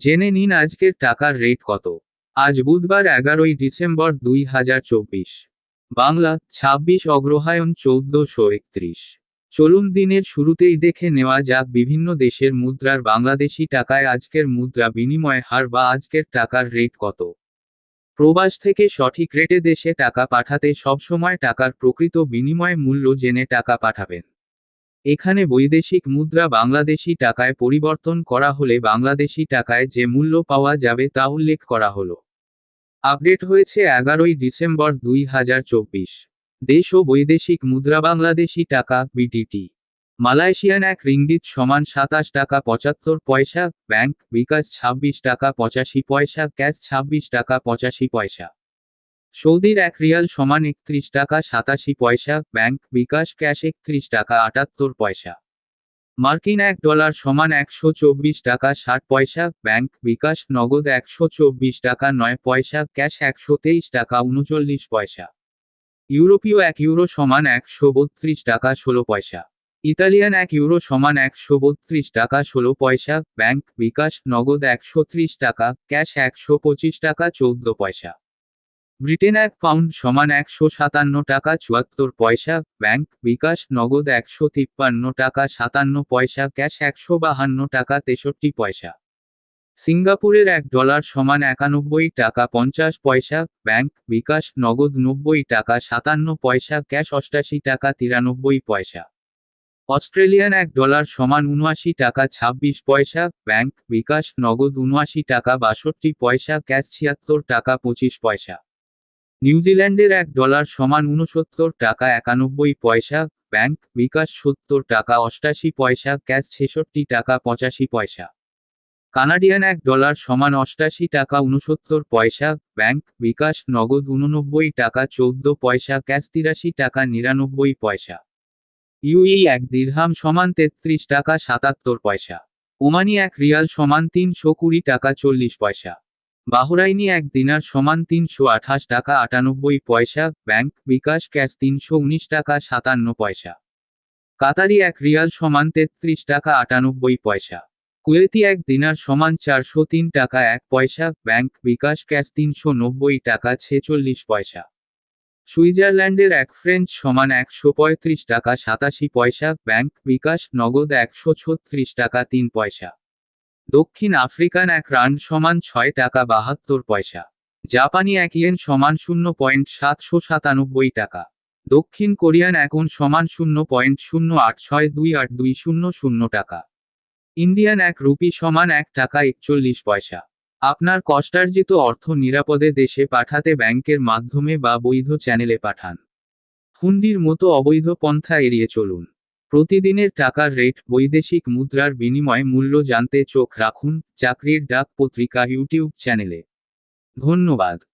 জেনে নিন আজকের টাকার রেট কত। আজ বুধবার এগারোই ডিসেম্বর দুই হাজার চব্বিশ। বাংলা, ছাব্বিশ অগ্রহায়ণ চৌদ্দশো একত্রিশ। চলুন দিনের শুরুতেই দেখে নেওয়া যাক বিভিন্ন দেশের মুদ্রার বাংলাদেশি টাকায় আজকের মুদ্রা বিনিময় হার বা আজকের টাকার রেট কত। প্রবাস থেকে সঠিক রেটে দেশে টাকা পাঠাতে সবসময় টাকার প্রকৃত বিনিময় মূল্য জেনে টাকা পাঠাবেন। এখানে বৈদেশিক মুদ্রা বাংলাদেশি টাকায় পরিবর্তন করা হলে বাংলাদেশি টাকায় যে মূল্য পাওয়া যাবে তা উল্লেখ করা হলো। আপডেট হয়েছে এগারোই ডিসেম্বর দুই হাজার চব্বিশ। দেশ ও বৈদেশিক মুদ্রা বাংলাদেশি টাকা, বিটিটি। মালয়েশিয়ান এক রিঙ্গিত সমান সাতাশ টাকা পঁচাত্তর পয়সা, ব্যাংক বিকাশ ছাব্বিশ টাকা পঁচাশি পয়সা, ক্যাশ ছাব্বিশ টাকা পঁচাশি পয়সা। সৌদির এক রিয়াল সমান একত্রিশ টাকা সাতাশি পয়সা, ব্যাংক বিকাশ ক্যাশ একত্রিশ টাকা আটাত্তর পয়সা। মার্কিন এক ডলার সমান একশো চব্বিশ টাকা ষাট পয়সা, ব্যাংক বিকাশ নগদ একশো চব্বিশ টাকা নয় পয়সা, ক্যাশ একশো তেইশ টাকা উনচল্লিশ পয়সা। ইউরোপীয় এক ইউরো সমান একশো বত্রিশ টাকা ষোলো পয়সা। ইতালিয়ান এক ইউরো সমান একশো বত্রিশ টাকা ষোলো পয়সা, ব্যাংক বিকাশ নগদ একশো ত্রিশ টাকা, ক্যাশ একশো পঁচিশ টাকা চৌদ্দ পয়সা। ব্রিটেন এক পাউন্ড সমান একশো সাতান্ন টাকা চুয়াত্তর পয়সা, ব্যাংক বিকাশ নগদ একশো তিপ্পান্ন টাকা সাতান্ন পয়সা, ক্যাশ একশো বাহান্ন টাকা তেষট্টি পয়সা। সিঙ্গাপুরের এক ডলার সমান একানব্বই টাকা পঞ্চাশ পয়সা, ব্যাংক বিকাশ নগদ নব্বই টাকা সাতান্ন পয়সা, ক্যাশ অষ্টাশি টাকা তিরানব্বই পয়সা। অস্ট্রেলিয়ান এক ডলার সমান উনআশি টাকা ছাব্বিশ পয়সা, ব্যাংক বিকাশ নগদ উনআশি টাকা বাষট্টি পয়সা, ক্যাশ ছিয়াত্তর টাকা পঁচিশ পয়সা। নিউজিল্যান্ডের এক ডলার সমান উনসত্তর টাকা একানব্বই পয়সা, ব্যাংক বিকাশ সত্তর টাকা অষ্টাশি পয়সা, ক্যাশ ছেষট্টি টাকা পঁচাশি পয়সা। কানাডিয়ান এক ডলার সমান অষ্টাশি টাকা উনসত্তর পয়সা, ব্যাংক বিকাশ নগদ উননব্বই টাকা চৌদ্দ পয়সা, ক্যাশ তিরাশি টাকা নিরানব্বই পয়সা। ইউই এক দিরহাম সমান তেত্রিশ টাকা সাতাত্তর পয়সা। ওমানি এক রিয়াল সমান তিনশো কুড়ি টাকা চল্লিশ পয়সা। বাহরাইনি এক দিনার সমান তিনশো আঠাশ টাকা আটানব্বই পয়সা, ব্যাংক বিকাশ ক্যাশ তিনশো উনিশ টাকা সাতান্ন পয়সা। কাতারি এক রিয়াল সমান তেত্রিশ টাকা আটানব্বই পয়সা। কুয়েতি এক দিনার সমান চারশো তিন টাকা এক পয়সা, ব্যাংক বিকাশ ক্যাশ তিনশো নব্বই টাকা ছেচল্লিশ পয়সা। সুইজারল্যান্ডের এক ফ্রেঞ্চ সমান একশো পঁয়ত্রিশ টাকা সাতাশি পয়সা, ব্যাংক বিকাশ নগদ একশো ছত্রিশ টাকা তিন পয়সা। দক্ষিণ আফ্রিকান এক রান সমান ছয় টাকা বাহাত্তর পয়সা। জাপানি এক ইয়েন সমান শূন্য পয়েন্ট সাতশো সাতানব্বই টাকা। দক্ষিণ কোরিয়ান এখন সমান শূন্য পয়েন্ট শূন্য আট ছয় দুই আট দুই শূন্য শূন্য টাকা। ইন্ডিয়ান এক রুপি সমান এক টাকা একচল্লিশ পয়সা। আপনার কষ্টার্জিত অর্থ নিরাপদে দেশে পাঠাতে ব্যাংকের মাধ্যমে বা বৈধ চ্যানেলে পাঠান। হুন্ডির মতো অবৈধ পন্থা এড়িয়ে চলুন। প্রতিদিনের টাকার রেট, বৈদেশিক মুদ্রার বিনিময় মূল্য জানতে চোখ রাখুন চাকরির ডাক পত্রিকা ইউটিউব চ্যানেলে। ধন্যবাদ।